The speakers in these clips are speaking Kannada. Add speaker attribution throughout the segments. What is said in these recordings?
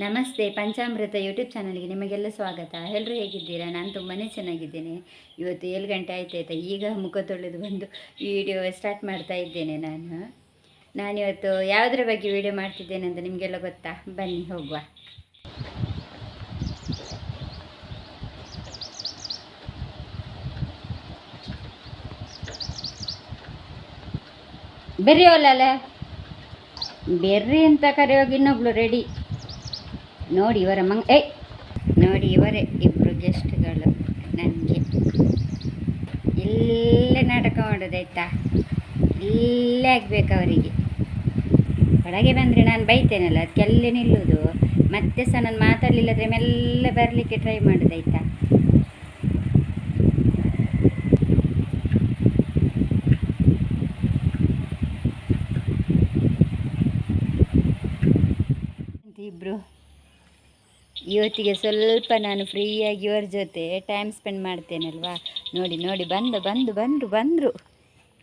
Speaker 1: ನಮಸ್ತೆ ಪಂಚಾಮೃತ ಯೂಟ್ಯೂಬ್ ಚಾನಲ್ಗೆ ನಿಮಗೆಲ್ಲ ಸ್ವಾಗತ. ಎಲ್ಲರೂ ಹೇಗಿದ್ದೀರಾ? ನಾನು ತುಂಬಾ ಚೆನ್ನಾಗಿದ್ದೇನೆ. ಇವತ್ತು ಏಳು ಗಂಟೆ ಆಯ್ತಾಯ್ತಾ ಈಗ ಮುಖ ತೊಳೆದು ಬಂದು ವಿಡಿಯೋ ಸ್ಟಾರ್ಟ್ ಮಾಡ್ತಾ ಇದ್ದೇನೆ ನಾನು. ನಾನಿವತ್ತು ಯಾವುದ್ರ ಬಗ್ಗೆ ವಿಡಿಯೋ ಮಾಡ್ತಿದ್ದೇನೆ ಅಂತ ನಿಮಗೆಲ್ಲ ಗೊತ್ತಾ? ಬನ್ನಿ, ಹೋಗುವ. ಬೆರ್ರಿ ಅಲ್ಲ ಬೆರ್ರಿ ಅಂತ ಕರೆಯೋಗಿ ಇನ್ನೊಬ್ಳು ರೆಡಿ ನೋಡಿ ಇವರ ಮಂಗ್ ಏಯ್ ನೋಡಿ ಇವರೇ ಇಬ್ಬರು ಗೆಸ್ಟ್ಗಳು ನನಗೆ ಇಲ್ಲೇ ನಾಟಕ ಮಾಡೋದಾಯ್ತಾ ಇಲ್ಲೇ ಆಗ್ಬೇಕು ಅವರಿಗೆ. ಒಳಗೆ ಬಂದರೆ ನಾನು ಬೈತೇನಲ್ಲ ಅದಕ್ಕೆ ಅಲ್ಲೇ ನಿಲ್ಲೋದು. ಮತ್ತೆ ಸಹ ನಾನು ಮಾತಾಡಲಿಲ್ಲದ್ರೆ ಮೆಲ್ಲ ಬರಲಿಕ್ಕೆ ಟ್ರೈ ಮಾಡೋದಾಯ್ತಾ ಇಬ್ಬರು ಇವತ್ತಿಗೆ ಸ್ವಲ್ಪ ನಾನು ಫ್ರೀಯಾಗಿ ಇವ್ರ ಜೊತೆ ಟೈಮ್ ಸ್ಪೆಂಡ್ ಮಾಡ್ತೇನಲ್ವಾ? ನೋಡಿ ನೋಡಿ, ಬಂದು ಬಂದು, ಬಂದರು ಬಂದರು.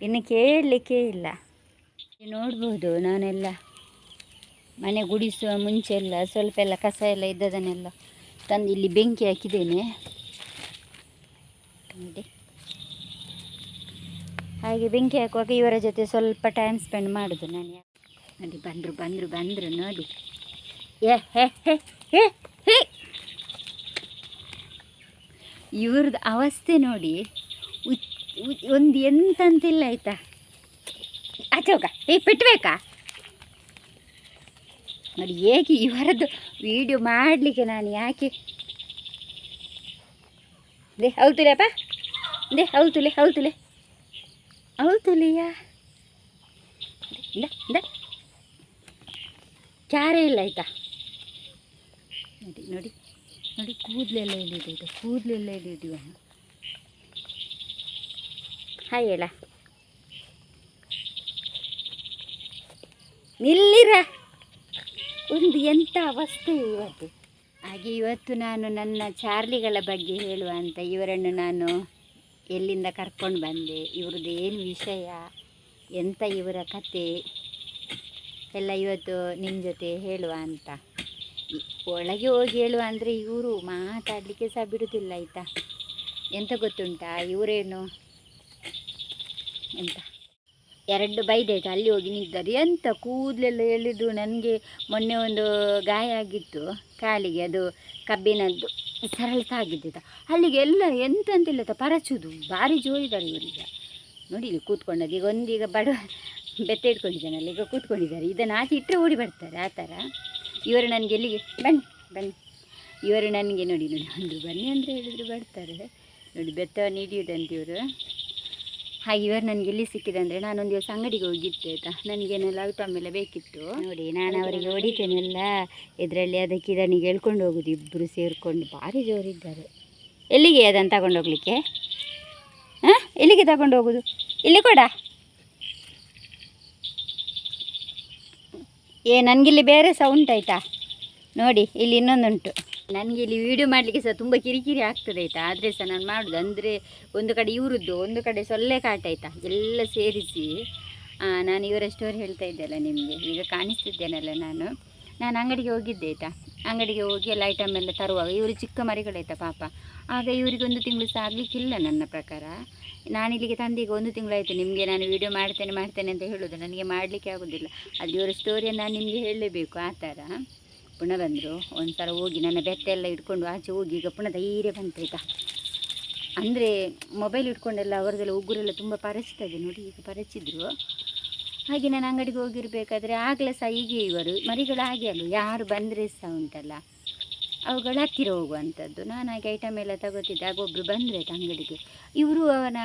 Speaker 1: ಇನ್ನು ಕೇಳಲಿಕ್ಕೆ ಇಲ್ಲ. ನೋಡ್ಬೋದು ನಾನೆಲ್ಲ. ಮನೆ ಗುಡಿಸುವ ಮುಂಚೆ ಎಲ್ಲ ಸ್ವಲ್ಪ ಎಲ್ಲ ಕಸ ಎಲ್ಲ ಇದ್ದದನ್ನೆಲ್ಲ ತಂದು ಇಲ್ಲಿ ಬೆಂಕಿ ಹಾಕಿದ್ದೇನೆ. ನೋಡಿ. ಹಾಗೆ ಬೆಂಕಿ ಹಾಕುವಾಗ ಇವರ ಜೊತೆ ಸ್ವಲ್ಪ ಟೈಮ್ ಸ್ಪೆಂಡ್ ಮಾಡೋದು ನಾನು. ನೋಡಿ, ಬಂದರು ಬಂದರು ಬಂದರು, ನೋಡಿ. ಏ, ಹೇ ಹೇ ಹೇ. ಇವ್ರದ್ದು ಅವಸ್ಥೆ ನೋಡಿ ಒಂದು ಎಂತಂತಿಲ್ಲ ಆಯ್ತಾ? ಅಚೋಗ ಏ ಪೆಟ್ಬೇಕಾ ನೋಡಿ, ಹೇಗೆ ಇವರದ್ದು ವಿಡಿಯೋ ಮಾಡಲಿಕ್ಕೆ ನಾನು ಯಾಕೆ? ದೇ, ಹೌದು ತುಲಿಯಪ್ಪ ದೇ ಹೌದುಲೆ ಹೌದುಲೆ ಹೌದು ತುಲೆ. ಹೌದು ಚಾರೇ ಇಲ್ಲ ಆಯ್ತಾ? ನೋಡಿ ನೋಡಿ ನೋಡಿ ಕೂದಲೆಲ್ಲ ಎಲ್ಲಿದೆ ಇದು ಕೂದಲೆಲ್ಲ ಎಲ್ಲಿದೀವ ಹಾಯ್ ಹೇಳ. ನಿಲ್ಲಿರ. ಒಂದು ಎಂಥ ಅವಸ್ಥೆ ಇವತ್ತು. ಹಾಗೆ ಇವತ್ತು ನಾನು ನನ್ನ ಚಾರ್ಲಿಗಳ ಬಗ್ಗೆ ಹೇಳುವ ಅಂತ ಇವರನ್ನು ನಾನು ಎಲ್ಲಿಂದ ಕರ್ಕೊಂಡು ಬಂದೆ ಇವ್ರದ್ದು ಏನು ವಿಷಯ ಎಂಥ ಇವರ ಕತೆ ಎಲ್ಲ ಇವತ್ತು ನಿಮ್ಮ ಜೊತೆ ಹೇಳುವ ಅಂತ. ಒಳಗೆ ಹೋಗಿ ಹೇಳುವ ಅಂದರೆ ಇವರು ಮಾತಾಡಲಿಕ್ಕೆ ಸಹ ಬಿಡುತ್ತಿಲ್ಲ ಆಯಿತಾ? ಎಂತ ಗೊತ್ತುಂಟಾ ಇವರೇನು? ಎಂತ? ಎರಡು ಬೈದಾಯ್ತು ಅಲ್ಲಿ ಹೋಗಿ ನಿಂತರು ಎಂತ ಕೂದಲೆಲ್ಲ ಎಳೆದು ನನಗೆ ಮೊನ್ನೆ ಒಂದು ಗಾಯ ಆಗಿತ್ತು ಕಾಲಿಗೆ, ಅದು ಕಬ್ಬಿನದ್ದು. ಸರಳತ ಆಗಿದ್ದಿತ್ತ ಅಲ್ಲಿಗೆ ಎಲ್ಲ ಎಂತ ಅಂತಿಲ್ಲ ಪರಚುದು. ಭಾರಿ ಜೋರಿದ್ದಾರೆ ಇವರೀಗ. ನೋಡಿ, ಇಲ್ಲಿ ಕೂತ್ಕೊಂಡದ್ದು. ಈಗ ಒಂದೀಗ ಬಡ ಬೆತ್ತ ಇಟ್ಕೊಂಡಿದ್ದಾನಲ್ಲ ಈಗ ಕೂತ್ಕೊಂಡಿದ್ದಾರೆ. ಇದನ್ನು ಆಚೆ ಇಟ್ಟರೆ ಓಡಿ ಬರ್ತಾರೆ, ಆ ಥರ. ಇವರು ನನಗೆ ಎಲ್ಲಿಗೆ? ಬನ್ನಿ ಬನ್ನಿ. ಇವರು ನನಗೆ ನೋಡಿ ನೋಡಿ. ಒಂದು ಬನ್ನಿ ಅಂದರೆ ಹೇಳಿದ್ರು ಬರ್ತಾರೆ. ನೋಡಿ ಬೆತ್ತವನ್ನು ಹಿಡಿಯೋದಂತ ಇವರು. ಹಾಗೆ ಇವರು ನನಗೆ ಎಲ್ಲಿ ಸಿಕ್ಕಿದೆ ಅಂದರೆ ನಾನೊಂದು ದಿವಸ ಅಂಗಡಿಗೆ ಹೋಗಿದ್ದೆ, ಆಯಿತಾ? ನನಗೇನೆಲ್ಲ ಐಟಮ್ ಎಲ್ಲ ಬೇಕಿತ್ತು. ನೋಡಿ, ನಾನು ಅವರಿಗೆ ಹೊಡಿತೇನೆಲ್ಲ. ಇದರಲ್ಲಿ ಅದಕ್ಕೆ ಇದನಿಗೆ ಹೇಳ್ಕೊಂಡು ಹೋಗೋದು. ಇಬ್ಬರು ಸೇರಿಕೊಂಡು ಭಾರಿ ಜೋರಿದ್ದಾರೆ. ಎಲ್ಲಿಗೆ ಅದನ್ನು ತಗೊಂಡು ಹೋಗ್ಲಿಕ್ಕೆ? ಹಾಂ? ಎಲ್ಲಿಗೆ ತಗೊಂಡು ಹೋಗೋದು? ಇಲ್ಲಿ ಕೊಡ. ಏ, ನನಗಿಲ್ಲಿ ಬೇರೆ ಸಹ ಉಂಟಾಯ್ತಾ ನೋಡಿ, ಇಲ್ಲಿ ಇನ್ನೊಂದುಂಟು. ನನಗೆ ಇಲ್ಲಿ ವೀಡಿಯೋ ಮಾಡಲಿಕ್ಕೆ ಸಹ ತುಂಬ ಕಿರಿಕಿರಿ ಆಗ್ತದೆ ಆಯಿತಾ? ಆದರೆ ಸಹ ನಾನು ಮಾಡೋದು. ಅಂದರೆ ಒಂದು ಕಡೆ ಇವರದ್ದು, ಒಂದು ಕಡೆ ಸೊಳ್ಳೆ ಕಾಟ ಆಯಿತಾ? ಎಲ್ಲ ಸೇರಿಸಿ. ನಾನು ಇವರ ಸ್ಟೋರಿ ಹೇಳ್ತಾ ಇದ್ದೆಲ್ಲ ನಿಮಗೆ. ಈಗ ಕಾಣಿಸ್ತಿದ್ದೇನಲ್ಲ ನಾನು. ನಾನು ಅಂಗಡಿಗೆ ಹೋಗಿದ್ದೆ ಆಯಿತಾ? ಅಂಗಡಿಗೆ ಹೋಗಿ ಎಲ್ಲ ಐಟಮ್ ಎಲ್ಲ ತರುವಾಗ, ಇವರು ಚಿಕ್ಕ ಮರಿಗಳಾಯ್ತಾ ಪಾಪ. ಆಗ ಇವರಿಗೆ ಒಂದು ತಿಂಗಳು ಸಹ ನನ್ನ ಪ್ರಕಾರ. ನಾನು ಇಲ್ಲಿಗೆ ತಂದೀಗ ಒಂದು ತಿಂಗಳಾಯಿತು, ನಿಮಗೆ ನಾನು ವೀಡಿಯೋ ಮಾಡ್ತೇನೆ ಮಾಡ್ತೇನೆ ಅಂತ ಹೇಳೋದು. ನನಗೆ ಮಾಡಲಿಕ್ಕೆ ಆಗೋದಿಲ್ಲ. ಅದು ಇವರ ಸ್ಟೋರಿಯನ್ನು ನಾನು ನಿಮಗೆ ಹೇಳಲೇಬೇಕು, ಆ ಥರ. ಪುನಃ ಬಂದರು. ಒಂದು ಹೋಗಿ ನನ್ನ ಬೆತ್ತೆ ಎಲ್ಲ ಇಟ್ಕೊಂಡು ಆಚೆ ಹೋಗಿ, ಈಗ ಪುನಃ ಧೈರ್ಯ ಬಂತಾಯ್ತಾ ಅಂದರೆ ಮೊಬೈಲ್ ಇಟ್ಕೊಂಡೆಲ್ಲ ಅವರದೆಲ್ಲ ಉಗುರೆಲ್ಲ ತುಂಬ ಪರಚ್ತದೆ ನೋಡಿ ಈಗ ಪರಚಿದ್ರು ಹಾಗೆ ನಾನು ಅಂಗಡಿಗೆ ಹೋಗಿರಬೇಕಾದ್ರೆ ಆಗಲೇ ಸಹ ಹೀಗೆ ಇವರು. ಮರಿಗಳು ಹಾಗೆ ಅಲ್ಲ ಯಾರು ಬಂದರೆ ಸಹ ಉಂಟಲ್ಲ. ಅವುಗಳ ಹತ್ತಿರ ಹೋಗುವಂಥದ್ದು. ನಾನು ಹಾಗೆ ಐಟಮ್ ಎಲ್ಲ ತಗೋತಿದ್ದೆ. ಆಗ ಒಬ್ಬರು ಬಂದರೆ ಅಂಗಡಿಗೆ. ಇವರು ಅವನ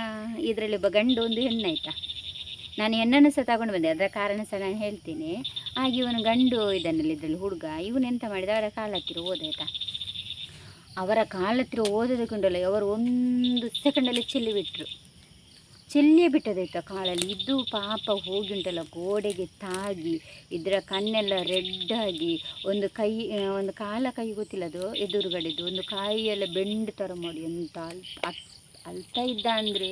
Speaker 1: ಇದರಲ್ಲಿ ಒಬ್ಬ ಗಂಡು ಒಂದು ಹೆಣ್ಣಾಯ್ತಾ ನಾನು ಹೆಣ್ಣನ್ನು ಸಹ ತಗೊಂಡು ಬಂದೆ. ಅದರ ಕಾರಣ ಸಹ ನಾನು ಹೇಳ್ತೀನಿ. ಹಾಗೆ ಇವನು ಗಂಡು ಇದನ್ನಲ್ಲಿ ಇದರಲ್ಲಿ ಹುಡುಗ. ಇವನು ಎಂತ ಮಾಡಿದ? ಅವರ ಕಾಲ ಹತ್ತಿರ ಓದಾಯ್ತಾ ಅವರ ಕಾಲ ಹತ್ತಿರ ಓದೋದಕ್ಕುಂಟಲ್ಲ ಅವರು ಒಂದು ಸೆಕೆಂಡಲ್ಲಿ ಚೆಲ್ಲಿ ಬಿಟ್ಟರು ಚೆಲ್ಲಿಯೇ ಬಿಟ್ಟದಾಯ್ತಾ ಕಾಲಲ್ಲಿ ಇದು ಪಾಪ ಹೋಗಿ ಉಂಟಲ್ಲ ಗೋಡೆಗೆ ತಾಗಿ, ಇದರ ಕಣ್ಣೆಲ್ಲ ರೆಡ್ ಆಗಿ ಒಂದು ಕೈ ಒಂದು ಕಾಲ ಕೈ ಗೊತ್ತಿಲ್ಲ ಅದು ಎದುರುಗಡೆದು, ಒಂದು ಕಾಯಿಯೆಲ್ಲ ಬೆಂಡು ಥರ ಮಾಡಿ ಎಂತ ಅಲ್ ಅಲ್ತಾ ಇದ್ದ ಅಂದರೆ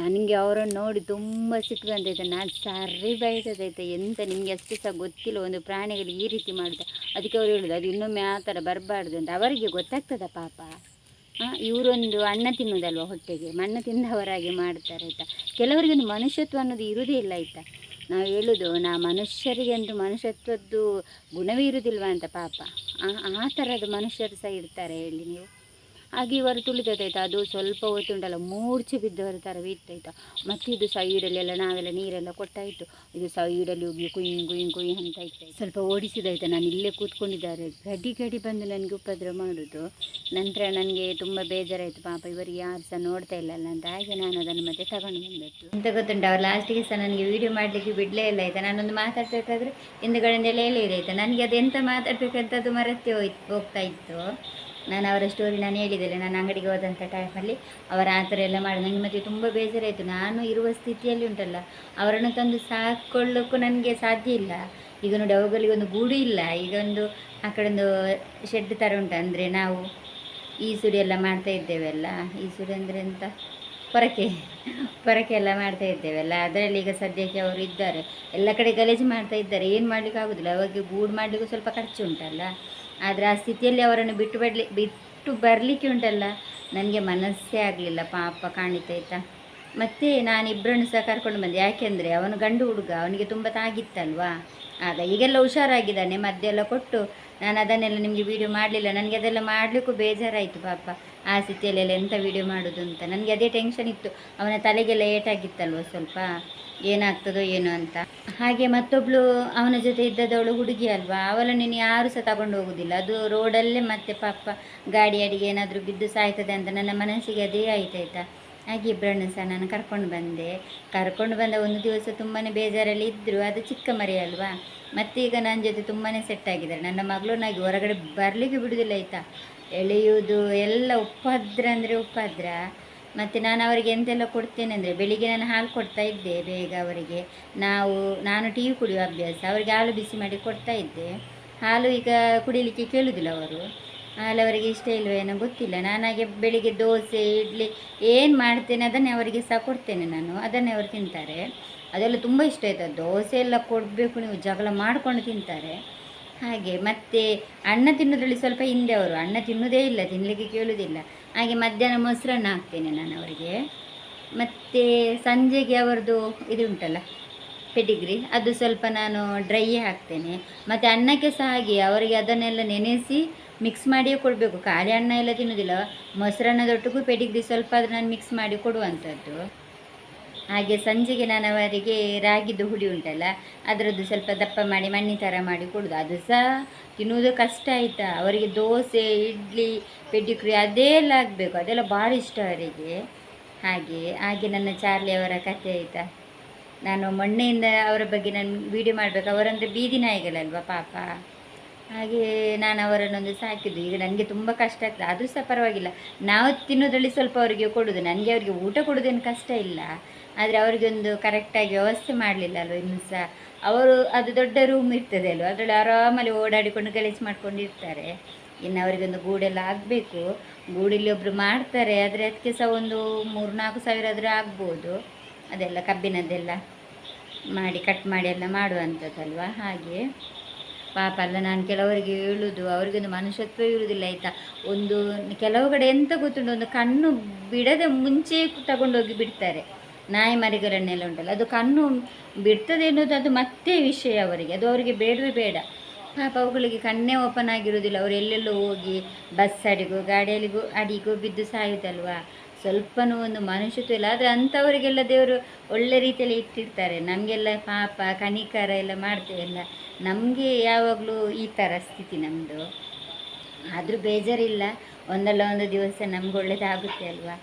Speaker 1: ನನಗೆ ಅವರನ್ನು ನೋಡಿ ತುಂಬ ಸಿಟ್ಟು ಬಂದೈತೆ. ನಾನು ಸರಿ ಬೈತದೈತೆ ಎಂತ ನಿಮಗೆ ಅಷ್ಟು ಸಹ ಗೊತ್ತಿಲ್ಲ. ಒಂದು ಪ್ರಾಣಿಗಳಿಗೆ ಈ ರೀತಿ ಮಾಡುತ್ತೆ ಅದಕ್ಕೆ ಅವ್ರು ಹೇಳೋದು ಅದು ಇನ್ನೊಮ್ಮೆ ಆ ಥರ ಬರಬಾರ್ದು ಅಂತ. ಅವರಿಗೆ ಗೊತ್ತಾಗ್ತದ ಪಾಪ. ಇವರೊಂದು ಅನ್ನ ತಿನ್ನೋದಲ್ವ ಹೊಟ್ಟೆಗೆ? ಮಣ್ಣ ತಿಂದವರಾಗಿ ಮಾಡ್ತಾರೆ ಆಯ್ತಾ? ಕೆಲವರಿಗೆ ಒಂದು ಮನುಷ್ಯತ್ವ ಅನ್ನೋದು ಇರುವುದೇ ಇಲ್ಲ ಆಯ್ತಾ? ನಾವು ಹೇಳೋದು, ನಾ ಮನುಷ್ಯರಿಗೆ ಅಂತೂ ಮನುಷ್ಯತ್ವದ್ದು ಗುಣವೇ ಇರುವುದಿಲ್ವಾ ಅಂತ ಪಾಪ. ಆ ಥರದ ಮನುಷ್ಯರು ಸಹ ಇರ್ತಾರೆ ಹೇಳಿ ನೀವು. ಹಾಗೆ ಇವರು ಆಯ್ತಾ? ಅದು ಸ್ವಲ್ಪ ಹೊತ್ತು ಉಂಟಲ್ಲ ಮೂರ್ಛೆ ಬಿದ್ದವರ ಥರ ಬಿತ್ತಾಯ್ತಾ ಮತ್ತು ಇದು ಸೈಡಲ್ಲೆಲ್ಲ ನಾವೆಲ್ಲ ನೀರೆಲ್ಲ ಕೊಟ್ಟಾಯಿತು. ಇದು ಸೈಡಲ್ಲಿ ಹೋಗಿ ಕುಯ್ ಕುಯ್ ಕುಯ್ ಅಂತ ಇತ್ತು ಸ್ವಲ್ಪ ಓಡಿಸಿದಾಯ್ತಾ? ನಾನು ಇಲ್ಲೇ ಕೂತ್ಕೊಂಡಿದ್ದಾರೆ. ಗಡಿ ಗಡಿ ಬಂದು ನನಗೆ ಉಪದ್ರ ಮಾಡೋದು. ನಂತರ ನನಗೆ ತುಂಬ ಬೇಜಾರಾಯಿತು. ಪಾಪ ಇವರು ಯಾರು ಸಹ ನೋಡ್ತಾ ಇಲ್ಲಲ್ಲ ಅಂತ. ಹಾಗೆ ನಾನು ಅದನ್ನು ಮತ್ತೆ ತಗೊಂಡು ಬಂದದ್ದು. ಅಂತ ಗೊತ್ತುಂಟು? ಅವ್ರು ಲಾಸ್ಟಿಗೆ ಸಹ ನನಗೆ ವೀಡಿಯೋ ಮಾಡಲಿಕ್ಕೆ ಬಿಡಲೇ ಇಲ್ಲ ಆಯಿತಾ? ನಾನೊಂದು ಮಾತಾಡಬೇಕಾದ್ರೆ ಹಿಂದುಗಡೆಯಿಂದೆಲ್ಲ ಹೇಳಿದಾಯ್ತಾ ನನಗೆ ಅದು ಎಂತ ಮಾತಾಡಬೇಕಂತದ್ದು ಮರೆತೇ ಹೋಯ್ತು, ಹೋಗ್ತಾ ಇತ್ತು. ನಾನು ಅವರ ಸ್ಟೋರಿ ನಾನು ಹೇಳಿದ್ದೇನೆ ನಾನು ಅಂಗಡಿಗೆ ಹೋದಂಥ ಟೈಮಲ್ಲಿ ಅವರ ಆ ಥರ ಎಲ್ಲ ಮಾಡಿ. ನನಗೆ ಮತ್ತೆ ತುಂಬ ಬೇಜಾರಾಯಿತು. ನಾನು ಇರುವ ಸ್ಥಿತಿಯಲ್ಲಿ ಉಂಟಲ್ಲ, ಅವರನ್ನು ತಂದು ಸಾಕೊಳ್ಳೋಕ್ಕೂ ನನಗೆ ಸಾಧ್ಯ ಇಲ್ಲ. ಈಗ ನೋಡಿ, ಅವುಗಳಿಗೆ ಒಂದು ಗೂಡು ಇಲ್ಲ. ಈಗ ಒಂದು ಆ ಕಡೆ ಒಂದು ಶೆಡ್ ಥರ ಉಂಟು. ಅಂದರೆ ನಾವು ಈ ಸುಡಿ ಎಲ್ಲ ಮಾಡ್ತಾ ಇದ್ದೇವೆಲ್ಲ ಈ ಸುಡಿ ಅಂದರೆ ಎಂತ? ಪೊರಕೆ. ಪೊರಕೆ ಎಲ್ಲ ಮಾಡ್ತಾ ಇದ್ದೇವೆಲ್ಲ ಅದರಲ್ಲಿ ಈಗ ಸದ್ಯಕ್ಕೆ ಅವರು ಇದ್ದಾರೆ. ಎಲ್ಲ ಕಡೆ ಗಲೀಜು ಮಾಡ್ತಾ ಇದ್ದಾರೆ. ಏನು ಮಾಡ್ಲಿಕ್ಕೆ ಆಗೋದಿಲ್ಲ ಅವಾಗ ಗೂಡು ಮಾಡಲಿಕ್ಕೂ ಸ್ವಲ್ಪ ಖರ್ಚು ಉಂಟಲ್ಲ. ಆದರೆ ಆ ಸ್ಥಿತಿಯಲ್ಲಿ ಅವರನ್ನು ಬಿಟ್ಟು ಬಿಡಲಿ ಬಿಟ್ಟು ಬರಲಿಕ್ಕೆ ಉಂಟಲ್ಲ. ನನಗೆ ಮನಸ್ಸೇ ಆಗಲಿಲ್ಲ ಪಾಪ ಕಾಣಿತಾಯ್ತಾ ಮತ್ತು ನಾನು ಇಬ್ಬರನ್ನು ಸಹ ಕರ್ಕೊಂಡು ಬಂದೆ. ಯಾಕೆಂದರೆ ಅವನು ಗಂಡು ಹುಡುಗ, ಅವನಿಗೆ ತುಂಬ ತಾಗಿತ್ತಲ್ವಾ? ಆಗ ಈಗೆಲ್ಲ ಹುಷಾರಾಗಿದ್ದಾನೆ, ಮದ್ದೆಲ್ಲ ಕೊಟ್ಟು ನಾನು ಅದನ್ನೆಲ್ಲ ನಿಮಗೆ ವೀಡಿಯೋ ಮಾಡಲಿಲ್ಲ. ನನಗೆ ಅದೆಲ್ಲ ಮಾಡಲಿಕ್ಕೂ ಬೇಜಾರಾಯಿತು ಪಾಪ. ಆ ಸ್ಥಿತಿಯಲ್ಲೆಲ್ಲ ಎಂಥ ವೀಡಿಯೋ ಮಾಡೋದು ಅಂತ. ನನಗೆ ಅದೇ ಟೆನ್ಷನ್ ಇತ್ತು. ಅವನ ತಲೆಗೆಲ್ಲ ಏಟಾಗಿತ್ತಲ್ವ ಸ್ವಲ್ಪ? ಏನಾಗ್ತದೋ ಏನೋ ಅಂತ. ಹಾಗೆ ಮತ್ತೊಬ್ಳು ಅವನ ಜೊತೆ ಇದ್ದದವಳು ಹುಡುಗಿ ಅಲ್ವಾ? ಅವಳನ್ನು ನೀನು ಯಾರು ಸಹ ತಗೊಂಡು ಹೋಗೋದಿಲ್ಲ. ಅದು ರೋಡಲ್ಲೇ ಮತ್ತೆ ಪಾಪ ಗಾಡಿ ಅಡಿಗೆ ಏನಾದರೂ ಬಿದ್ದು ಸಾಯ್ತದೆ ಅಂತ ನನ್ನ ಮನಸ್ಸಿಗೆ ಅದೇ ಆಯ್ತಾಯ್ತಾ ಹಾಗೆ ಇಬ್ಬರನ್ನು ಸಹ ನಾನು ಕರ್ಕೊಂಡು ಬಂದೆ. ಕರ್ಕೊಂಡು ಬಂದ ಒಂದು ದಿವಸ ತುಂಬಾ ಬೇಜಾರಲ್ಲಿ ಇದ್ದರು ಅದು ಚಿಕ್ಕ ಮರಿ ಅಲ್ವಾ? ಮತ್ತೆ ಈಗ ನನ್ನ ಜೊತೆ ತುಂಬಾ ಸೆಟ್ ಆಗಿದ್ದಾರೆ. ನನ್ನ ಮಗಳು ಹೊರಗಡೆ ಬರಲಿಕ್ಕೆ ಬಿಡುವುದಿಲ್ಲ ಆಯ್ತಾ? ಎಳೆಯುವುದು ಎಲ್ಲ ಉಪದ್ರ ಅಂದರೆ ಉಪದ್ರ ಮತ್ತು ನಾನು ಅವರಿಗೆ ಎಂತೆಲ್ಲ ಕೊಡ್ತೇನೆ ಅಂದರೆ ಬೆಳಿಗ್ಗೆ ನಾನು ಹಾಲು ಕೊಡ್ತಾ ಇದ್ದೆ ಬೇಗ ಅವರಿಗೆ. ನಾವು, ನಾನು ಟೀ ಕುಡಿಯುವ ಅಭ್ಯಾಸ, ಅವರಿಗೆ ಹಾಲು ಬಿಸಿ ಮಾಡಿ ಕೊಡ್ತಾ ಇದ್ದೆ. ಹಾಲು ಈಗ ಕುಡಿಲಿಕ್ಕೆ ಕೇಳುವುದಿಲ್ಲ ಅವರು. ಹಾಲು ಅವರಿಗೆ ಇಷ್ಟ ಇಲ್ವೇನೋ ಗೊತ್ತಿಲ್ಲ. ನಾನಾಗೆ ಬೆಳಿಗ್ಗೆ ದೋಸೆ, ಇಡ್ಲಿ, ಏನು ಮಾಡ್ತೇನೆ ಅದನ್ನೇ ಅವರಿಗೆ ಸಹ ಕೊಡ್ತೇನೆ ನಾನು. ಅದನ್ನೇ ಅವರು ತಿಂತಾರೆ. ಅದೆಲ್ಲ ತುಂಬ ಇಷ್ಟ ಆಯ್ತು. ದೋಸೆ ಎಲ್ಲ ಕೊಡಬೇಕು ನೀವು, ಜಗಳ ಮಾಡಿಕೊಂಡು ತಿಂತಾರೆ. ಹಾಗೆ ಮತ್ತು ಅನ್ನ ತಿನ್ನೋದ್ರಲ್ಲಿ ಸ್ವಲ್ಪ ಹಿಂದೆ ಅವರು. ಅನ್ನ ತಿನ್ನೋದೇ ಇಲ್ಲ ತಿನ್ನಲಿಕ್ಕೆ ಕೇಳೋದಿಲ್ಲ. ಹಾಗೆ ಮಧ್ಯಾಹ್ನ ಮೊಸರನ್ನ ಹಾಕ್ತೇನೆ ನಾನು ಅವರಿಗೆ. ಮತ್ತು ಸಂಜೆಗೆ ಅವರದ್ದು ಇದು ಉಂಟಲ್ಲ ಪೆಟಿಗ್ರಿ ಅದು ಸ್ವಲ್ಪ ನಾನು ಡ್ರೈಯೇ ಹಾಕ್ತೇನೆ. ಮತ್ತು ಅನ್ನಕ್ಕೆ ಸಹ ಹಾಗೆ ಅವರಿಗೆ ಅದನ್ನೆಲ್ಲ ನೆನೆಸಿ ಮಿಕ್ಸ್ ಮಾಡಿಯೇ ಕೊಡಬೇಕು. ಖಾಲಿ ಅನ್ನ ಎಲ್ಲ ತಿನ್ನೋದಿಲ್ಲ. ಮೊಸರನ್ನದೊಟ್ಟಿಗೂ ಪೆಟಿಗ್ರಿ ಸ್ವಲ್ಪ ಅದು ನಾನು ಮಿಕ್ಸ್ ಮಾಡಿ ಕೊಡುವಂಥದ್ದು ಹಾಗೆ ಸಂಜೆಗೆ ನಾನು ಅವರಿಗೆ ರಾಗಿದ್ದು ಹುಡಿ ಉಂಟಲ್ಲ, ಅದರದ್ದು ಸ್ವಲ್ಪ ದಪ್ಪ ಮಾಡಿ, ಮಣ್ಣಿ ಥರ ಮಾಡಿ ಕೊಡೋದು. ಅದು ಸಹ ತಿನ್ನುವುದು ಕಷ್ಟ ಆಯಿತಾ? ಅವರಿಗೆ ದೋಸೆ, ಇಡ್ಲಿ ಪೆಡಿಕ್ರಿ ಅದೇ ಎಲ್ಲ ಆಗಬೇಕು. ಅದೆಲ್ಲ ಭಾಳ ಇಷ್ಟ ಅವರಿಗೆ. ಹಾಗೆ ಹಾಗೆ ನನ್ನ ಚಾರ್ಲಿ ಅವರ ಕಥೆ ಆಯಿತಾ? ನಾನು ಮೊನ್ನೆಯಿಂದ ಅವರ ಬಗ್ಗೆ ನಾನು ವೀಡಿಯೋ ಮಾಡಬೇಕು. ಅವರಂದರೆ ಬೀದಿ ನಾಯಿಗಳಲ್ವ ಪಾಪ? ಹಾಗೆ ನಾನು ಅವರನ್ನೊಂದು ಸಾಕಿದ್ದು. ಈಗ ನನಗೆ ತುಂಬ ಕಷ್ಟ ಆಗ್ತದೆ ಅದು ಸಹ ಪರವಾಗಿಲ್ಲ. ನಾವು ತಿನ್ನೋದ್ರಲ್ಲಿ ಸ್ವಲ್ಪ ಅವರಿಗೆ ಕೊಡೋದು. ನನಗೆ ಅವರಿಗೆ ಊಟ ಕೊಡೋದೇನು ಕಷ್ಟ ಇಲ್ಲ. ಆದರೆ ಅವರಿಗೆ ಒಂದು ಕರೆಕ್ಟಾಗಿ ವ್ಯವಸ್ಥೆ ಮಾಡಲಿಲ್ಲ ಅಲ್ವ ಇನ್ನು ಸಹ ಅವರು ಅದು ದೊಡ್ಡ ರೂಮ್ ಇರ್ತದೆ ಅಲ್ವ? ಅದರಲ್ಲಿ ಆರಾಮಲ್ಲಿ ಓಡಾಡಿಕೊಂಡು ಗಲೀಜು ಮಾಡ್ಕೊಂಡಿರ್ತಾರೆ ಇನ್ನು ಅವರಿಗೊಂದು ಗೂಡೆಲ್ಲ ಆಗಬೇಕು. ಗೂಡಿಲ್ಲಿ ಒಬ್ಬರು ಮಾಡ್ತಾರೆ, ಆದರೆ ಅದಕ್ಕೆ ಸಹ ಒಂದು ಮೂರು ನಾಲ್ಕು ಸಾವಿರ ಆದರೆ ಆಗ್ಬೋದು. ಅದೆಲ್ಲ ಕಬ್ಬಿನದೆಲ್ಲ ಮಾಡಿ ಕಟ್ ಮಾಡಿ ಎಲ್ಲ ಮಾಡುವಂಥದ್ದಲ್ವ? ಹಾಗೆ. ಪಾಪ ಅಲ್ಲ, ನಾನು ಕೆಲವರಿಗೆ ಹೇಳುವುದು ಅವರಿಗೊಂದು ಮನುಷ್ಯತ್ವ ಇರುವುದಿಲ್ಲ, ಆಯಿತಾ? ಒಂದು ಕೆಲವು ಕಡೆ ಎಂತ ಗೊತ್ತುಂಟು, ಒಂದು ಕಣ್ಣು ಬಿಡದೆ ಮುಂಚೆ ತಗೊಂಡೋಗಿ ಬಿಡ್ತಾರೆ. ನಾಯಿ ಮರಿಗಳನ್ನೆಲ್ಲ ಉಂಟಲ್ಲ ಅದು ಕಣ್ಣು ಬಿಡ್ತದೆ ಅನ್ನೋದು ಅದು ಮತ್ತೆ ವಿಷಯ ಅವರಿಗೆ. ಅದು ಅವರಿಗೆ ಬೇಡವೇ ಬೇಡ. ಪಾಪ ಅವುಗಳಿಗೆ ಕಣ್ಣೇ ಓಪನ್ ಆಗಿರೋದಿಲ್ಲ ಅವರು ಎಲ್ಲೆಲ್ಲೋ ಹೋಗಿ ಬಸ್ ಅಡಿಗೋ, ಗಾಡಿಯಲ್ಲಿಗೂ ಅಡಿಗೋ ಬಿದ್ದು ಸಾಯುದಲ್ವಾ? ಸ್ವಲ್ಪನೂ ಒಂದು ಮನುಷ್ಯತ್ವ ಇಲ್ಲ. ಆದರೆ ಅಂಥವರಿಗೆಲ್ಲ ದೇವರು ಒಳ್ಳೆ ರೀತಿಯಲ್ಲಿ ಇಟ್ಟಿರ್ತಾರೆ. ನಮಗೆಲ್ಲ ಪಾಪ ಕಣಿಕಾರ ಎಲ್ಲ ಮಾಡ್ತೇವೆಲ್ಲ ನಮಗೆ ಯಾವಾಗಲೂ ಈ ಥರ ಸ್ಥಿತಿ ನಮ್ಮದು ಆದರೂ ಬೇಜಾರಿಲ್ಲ. ಒಂದಲ್ಲ ಒಂದು ದಿವಸ ನಮ್ಗೆ ಒಳ್ಳೆಯದಾಗುತ್ತೆ ಅಲ್ವಾ?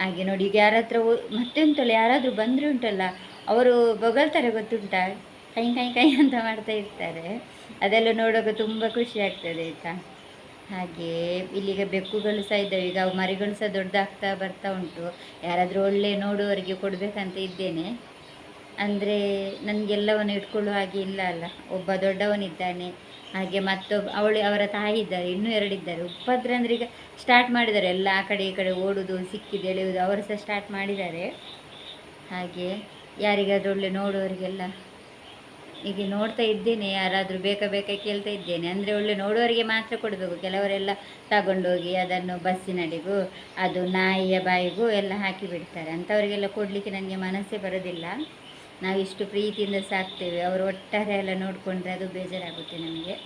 Speaker 1: ಹಾಗೆ ನೋಡಿ, ಈಗ ಯಾರ ಹತ್ರ ಹೋ- ಮತ್ತೆ ಉಂಟಲ್ಲ ಯಾರಾದರೂ ಬಂದರೆ ಉಂಟಲ್ಲ, ಅವರು ಬೊಗಳ್ತಾರೆ ಗೊತ್ತುಂಟಾ? ಕೈ ಕೈ ಕೈ ಅಂತ ಮಾಡ್ತಾ ಇರ್ತಾರೆ. ಅದೆಲ್ಲ ನೋಡುವಾಗ ತುಂಬ ಖುಷಿ ಆಗ್ತದೆ, ಆಯಿತಾ? ಹಾಗೆ ಇಲ್ಲಿಗೆ ಬೆಕ್ಕುಗಳು ಸಹ ಇದ್ದಾವೆ. ಈಗ ಅವು ಮರಿಗಳು ಸಹ ದೊಡ್ಡದಾಗ್ತಾ ಬರ್ತಾ ಉಂಟು. ಯಾರಾದರೂ ಒಳ್ಳೆ ನೋಡುವವರಿಗೆ ಕೊಡಬೇಕಂತ ಇದ್ದೇನೆ. ಅಂದರೆ ನನಗೆಲ್ಲವನ್ನು ಇಟ್ಕೊಳ್ಳುವ ಹಾಗೆ ಇಲ್ಲ ಅಲ್ಲ. ಒಬ್ಬ ದೊಡ್ಡವನಿದ್ದಾನೆ. ಹಾಗೆ ಮತ್ತೊಬ್ಬ ಅವಳು ಅವರ ತಾಯಿ ಇದ್ದಾರೆ, ಇನ್ನೂ ಎರಡಿದ್ದಾರೆ ಉಪದ್ರ ಅಂದರೆ ಈಗ ಸ್ಟಾರ್ಟ್ ಮಾಡಿದ್ದಾರೆ. ಎಲ್ಲ ಆ ಕಡೆ ಈ ಕಡೆ ಓಡೋದು ಸಿಕ್ಕಿದ್ದು, ಎಳೆಯುವುದು, ಅವರು ಸಹ ಸ್ಟಾರ್ಟ್ ಮಾಡಿದ್ದಾರೆ. ಹಾಗೆ ಯಾರಿಗಾದರೂ ಒಳ್ಳೆ ನೋಡುವವರಿಗೆಲ್ಲ ಹೀಗೆ ನೋಡ್ತಾ ಇದ್ದೇನೆ. ಯಾರಾದರೂ ಬೇಕಾ ಬೇಕಾ ಕೇಳ್ತಾ ಇದ್ದೇನೆ. ಅಂದರೆ ಒಳ್ಳೆ ನೋಡೋರಿಗೆ ಮಾತ್ರ ಕೊಡಬೇಕು. ಕೆಲವರೆಲ್ಲ ತಗೊಂಡೋಗಿ ಅದನ್ನು ಬಸ್ಸಿನಡಿಗೂ ಅದು ನಾಯಿಯ ಬಾಯಿಗೂ ಎಲ್ಲ ಹಾಕಿ ಬಿಡ್ತಾರೆ. ಅಂಥವರಿಗೆಲ್ಲ ಕೊಡಲಿಕ್ಕೆ ನನಗೆ ಮನಸ್ಸೇ ಬರೋದಿಲ್ಲ. ನಾವು ಇಷ್ಟು ಪ್ರೀತಿಯಿಂದ ಸಾಕ್ತೇವೆ. ಅವರು ಒಟ್ಟಾರೆ ಎಲ್ಲ ನೋಡಿಕೊಂಡ್ರೆ ಅದು ಬೇಜಾರಾಗುತ್ತೆ ನಮಗೆ.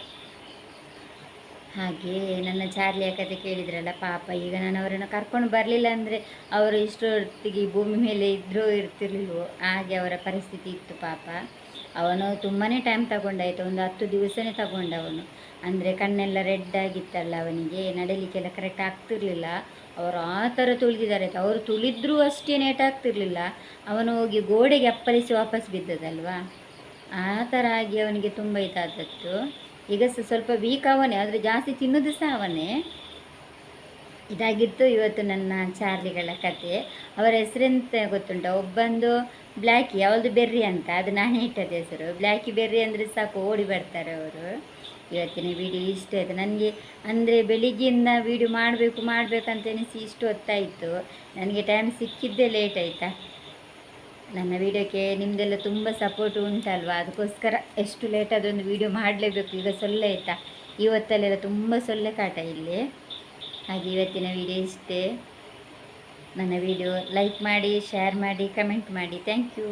Speaker 1: ಹಾಗೆ ನನ್ನ ಚಾರ್ಲಿಯ ಕತೆ ಕೇಳಿದ್ರಲ್ಲ, ಪಾಪ ಈಗ ನಾನು ಅವರನ್ನು ಕರ್ಕೊಂಡು ಬರಲಿಲ್ಲ ಅಂದರೆ ಅವರು ಇಷ್ಟೊತ್ತಿಗೆ ಭೂಮಿ ಮೇಲೆ ಇದ್ದರೂ ಇರ್ತಿರ್ಲಿಲ್ವೋ? ಹಾಗೆ ಅವರ ಪರಿಸ್ಥಿತಿ ಇತ್ತು ಪಾಪ. ಅವನು ತುಂಬಾ ಟೈಮ್ ತಗೊಂಡಾಯಿತು. ಒಂದು ಹತ್ತು ದಿವಸನೇ ತಗೊಂಡ ಅವನು ಅಂದರೆ ಕಣ್ಣೆಲ್ಲ ರೆಡ್ ಆಗಿತ್ತಲ್ಲ ಅವನಿಗೆ. ನಡಲಿಕ್ಕೆಲ್ಲ ಕರೆಕ್ಟ್ ಆಗ್ತಿರ್ಲಿಲ್ಲ. ಅವರು ಆ ಥರ ತುಳಿದಿದ್ದಾರೆ ಅಂತ. ಅವರು ತುಳಿದ್ರೂ ಅಷ್ಟೇ ನೇಟ್ ಆಗ್ತಿರ್ಲಿಲ್ಲ. ಅವನು ಹೋಗಿ ಗೋಡೆಗೆ ಅಪ್ಪಳಿಸಿ ವಾಪಸ್ ಬಿದ್ದದಲ್ವಾ? ಆ ಥರ ಆಗಿ ಅವನಿಗೆ ತುಂಬ ಇದಾದದ್ದು. ಈಗ ಸ್ವಲ್ಪ ವೀಕ್ ಅವನೇ, ಆದರೆ ಜಾಸ್ತಿ ತಿನ್ನೋದು ಸಹ ಅವನೇ. ಇದಾಗಿತ್ತು ಇವತ್ತು ನನ್ನ ಚಾರ್ಲಿಗಳ ಕತೆ. ಅವರ ಹೆಸರೆಂತ ಗೊತ್ತುಂಟ? ಒಬ್ಬಂದು ಬ್ಲ್ಯಾಕಿ, ಅವಳದು ಬೆರ್ರಿ ಅಂತ. ಅದು ನಾನೇ ಇಟ್ಟದ್ದು ಹೆಸರು. ಬ್ಲ್ಯಾಕಿ ಬೆರ್ರಿ ಅಂದರೆ ಸಾಕು, ಓಡಿ ಬರ್ತಾರೆ ಅವರು. ಇವತ್ತಿನ ವಿಡಿಯೋ ಇಷ್ಟ ಆಯಿತು. ನನಗೆ ಅಂದರೆ ಬೆಳಿಗ್ಗೆಯಿಂದ ವಿಡಿಯೋ ಮಾಡಬೇಕು, ಮಾಡಬೇಕಂತ ಎನಿಸಿ ಇಷ್ಟು ಹೊತ್ತಾಯಿತು. ನನಗೆ ಟೈಮ್ ಸಿಕ್ಕಿದ್ದೇ ಲೇಟ್ ಆಯಿತಾ? ನನ್ನ ವಿಡಿಯೋಕ್ಕೆ ನಿಮ್ಮದೆಲ್ಲ ತುಂಬ ಸಪೋರ್ಟ್ ಉಂಟಲ್ವ? ಅದಕ್ಕೋಸ್ಕರ ಎಷ್ಟು ಲೇಟ್ ಅದೊಂದು ವಿಡಿಯೋ ಮಾಡಲೇಬೇಕು. ಈಗ ಸೊಳ್ಳೆ ಆಯಿತಾ? ಇವತ್ತಲ್ಲೆಲ್ಲ ತುಂಬ ಸೊಳ್ಳೆ ಕಾಟ ಇಲ್ಲಿ. ಹಾಗೆ ಇವತ್ತಿನ ವಿಡಿಯೋ ಇಷ್ಟೇ. ನನ್ನ ವಿಡಿಯೋ ಲೈಕ್ ಮಾಡಿ ಶೇರ್ ಮಾಡಿ ಕಮೆಂಟ್ ಮಾಡಿ. Thank you